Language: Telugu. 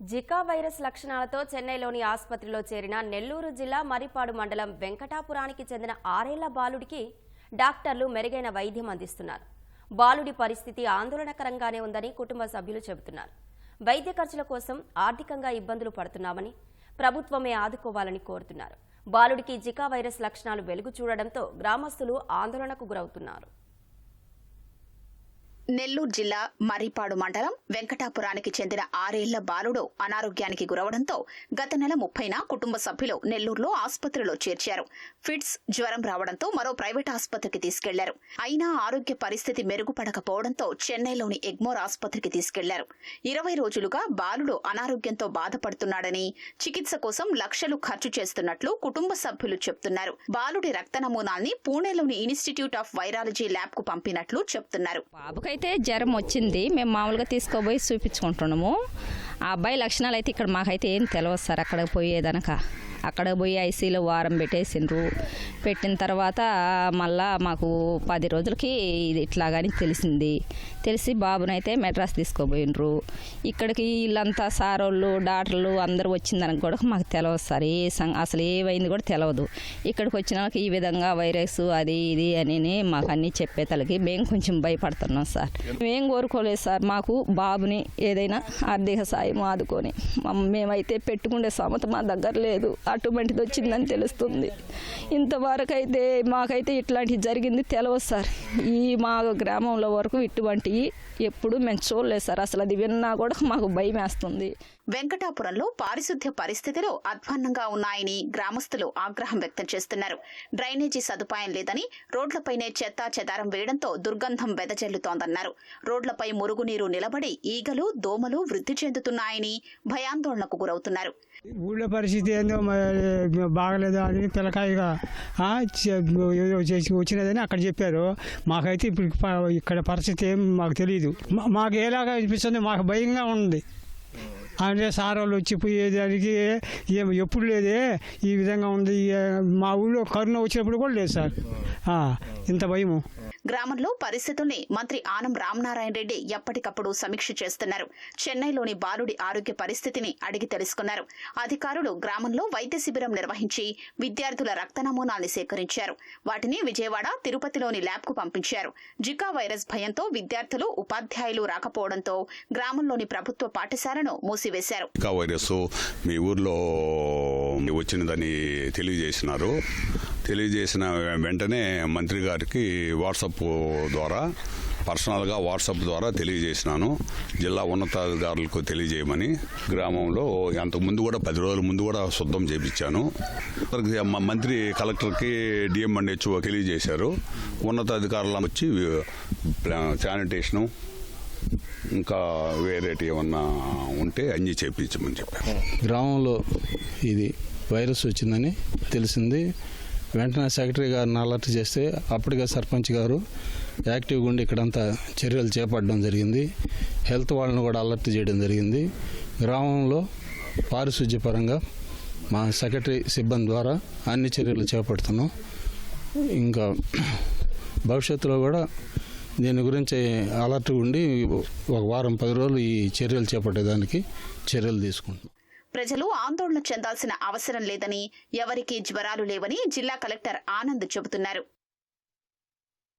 జికా వైరస్ లక్షణాలతో చెన్నైలోని ఆసుపత్రిలో చేరిన నెల్లూరు జిల్లా మరిపాడు మండలం వెంకటాపురానికి చెందిన ఆరేళ్ళ బాలుడికి డాక్టర్లు మెరుగైన వైద్యం అందిస్తున్నారు. బాలుడి పరిస్థితి ఆందోళనకరంగానే ఉందని కుటుంబ సభ్యులు చెబుతున్నారు. వైద్య ఖర్చుల కోసం ఆర్థికంగా ఇబ్బందులు పడుతున్నామని ప్రభుత్వమే ఆదుకోవాలని కోరుతున్నారు. బాలుడికి జికా వైరస్ లక్షణాలు వెలుగు చూడడంతో గ్రామస్తులు ఆందోళనకు గురవుతున్నారు. నెల్లూరు జిల్లా మర్రిపాడు మండలం వెంకటాపురానికి చెందిన ఆరేళ్ళ బాలుడు అనారోగ్యానికి గురవడంతో గత నెల ముప్పైన కుటుంబ సభ్యులు నెల్లూరులో ఆసుపత్రిలో చేర్చారు. ఫిట్స్ జ్వరం రావడంతో మరో ప్రైవేట్ ఆసుపత్రికి తీసుకెళ్ళారు. అయినా ఆరోగ్య పరిస్థితి మెరుగుపడకపోవడంతో చెన్నైలోని ఎగ్మోర్ ఆసుపత్రికి తీసుకెళ్ళారు. ఇరవై రోజులుగా బాలుడు అనారోగ్యంతో బాధపడుతున్నాడని చికిత్స కోసం లక్షలు ఖర్చు చేస్తున్నట్లు కుటుంబ సభ్యులు చెప్తున్నారు. బాలుడి రక్త నమూనాల్ని పూణేలోని ఇన్స్టిట్యూట్ ఆఫ్ వైరాలజీ ల్యాబ్కు పంపినట్లు చెప్తున్నారు. అయితే జ్వరం వచ్చింది. మేము మామూలుగా తీసుకోబోయి చూపించుకుంటున్నాము. ఆ అబ్బాయి లక్షణాలు అయితే ఇక్కడ మాకైతే ఏం తెలియదు సార్. అక్కడికి పోయేదనక. అక్కడ పోయి ఐసీలో వారం పెట్టేసిండ్రు. పెట్టిన తర్వాత మళ్ళా మాకు పది రోజులకి ఇది ఇట్లాగని తెలిసింది. తెలిసి బాబునైతే మెడ్రాస్ తీసుకోబోయినరు ఇక్కడికి వీళ్ళంతా సారోళ్ళు డాక్టర్లు అందరూ వచ్చిందని కూడా మాకు తెలియదు సార్. ఏ సంగ అసలు ఏమైంది కూడా తెలియదు ఇక్కడికి వచ్చిన వాళ్ళకి ఈ విధంగా వైరస్ అది ఇది అని మాకు అన్నీ చెప్పే తలకి మేము కొంచెం భయపడుతున్నాం సార్. మేము కోరుకోలేదు సార్. మాకు బాబుని ఏదైనా ఆర్థిక సాయం ఆదుకొని. మేమైతే పెట్టుకునే సమత మా దగ్గర లేదు. అటువంటిది వచ్చిందని తెలుస్తుంది. ఇంతవరకు అయితే మాకైతే ఇట్లాంటివి జరిగింది తెలవదు సార్. ఈ మా గ్రామంలో వరకు ఇటువంటివి ఎప్పుడు మేము చూడలేదు సార్. అసలు అది విన్నా కూడా మాకు భయం వేస్తుంది. వెంకటాపురంలో పారిశుద్ధ్య పరిస్థితులు అధ్వాన్నంగా ఉన్నాయని గ్రామస్తులు ఆగ్రహం వ్యక్తం చేస్తున్నారు. డ్రైనేజీ సదుపాయం లేదని రోడ్లపైనే చెత్త చెదారం వేయడంతో దుర్గంధం వెదజల్లుతోందన్నారు. రోడ్లపై మురుగునీరు నిలబడి ఈగలు దోమలు వృద్ధి చెందుతున్నాయని భయాందోళనకు గురవుతున్నారు. ఊళ్ళో పరిస్థితి ఏందో బాగలేదు అని పిల్లకాయగా చే- ఏదో చేసి వచ్చినదని అక్కడ చెప్పారు. మాకైతే ఇప్పుడు ఇక్కడ పరిస్థితి ఏం మాకు తెలియదు మా- మాకు ఎలాగా అనిపిస్తుంది? మాకు భయంగా ఉంది. అంటే సార్ వాళ్ళు వచ్చి పోయేదానికి ఏం ఎప్పుడు లేదే? ఈ విధంగా ఉంది. మా ఊళ్ళో కరోనా వచ్చినప్పుడు కూడా లేదు సార్. ఇంత భయము. గ్రామంలో పరిస్థితుల్ని మంత్రి ఆనం రామనారాయణ రెడ్డి ఎప్పటికప్పుడు సమీక్ష చేస్తున్నారు. చెన్నైలోని బాలుడి ఆరోగ్య పరిస్థితిని అడిగి తెలుసుకున్నారు. అధికారులు గ్రామంలో వైద్య శిబిరం నిర్వహించి విద్యార్థుల రక్త నమూనాల్ని సేకరించారు. వాటిని విజయవాడ తిరుపతిలోని ల్యాబ్కు పంపించారు. జికా వైరస్ భయంతో విద్యార్థులు ఉపాధ్యాయులు రాకపోవడంతో గ్రామంలోని ప్రభుత్వ పాఠశాలను మూసివేశారు. జికా వైరస్ మీ ఊర్లో వచ్చినదని తెలియజేసినారు. తెలియజేసిన వెంటనే మంత్రి గారికి వాట్సాప్ ద్వారా పర్సనల్గా వాట్సాప్ ద్వారా తెలియజేసినాను. జిల్లా ఉన్నతాధికారులకు తెలియజేయమని గ్రామంలో అంతకుముందు కూడా పది రోజుల ముందు కూడా శుద్ధం చేపించాను. మంత్రి కలెక్టర్కి డిఎం అండ్ హెచ్ఓ తెలియజేశారు. ఉన్నతాధికారులు వచ్చి శానిటేషను ఇంకా వేరేటి ఏమన్నా ఉంటే అన్నీ చేయించమని చెప్పారు. గ్రామంలో ఇది వైరస్ వచ్చిందని తెలిసింది. వెంటనే సెక్రటరీ గారిని అలర్ట్ చేస్తే అప్పటికే సర్పంచ్ గారు యాక్టివ్గా ఉండి ఇక్కడంతా చర్యలు చేపట్టడం జరిగింది. హెల్త్ వాళ్ళని కూడా అలర్ట్ చేయడం జరిగింది. గ్రామంలో పారిశుధ్యపరంగా మా సెక్రటరీ సిబ్బంది ద్వారా అన్ని చర్యలు చేపడుతున్నాం. ఇంకా భవిష్యత్తులో కూడా దీని గురించి అలర్ట్ ఉండి ఒక వారం పది రోజులు ఈ చర్యలు చేపట్టేదానికి చర్యలు తీసుకుంటాం ప్రజలు ఆందోళన చెందాల్సిన అవసరం లేదని ఎవరికీ జ్వరాలు లేవని జిల్లా కలెక్టర్ ఆనంద్ చెబుతున్నారు.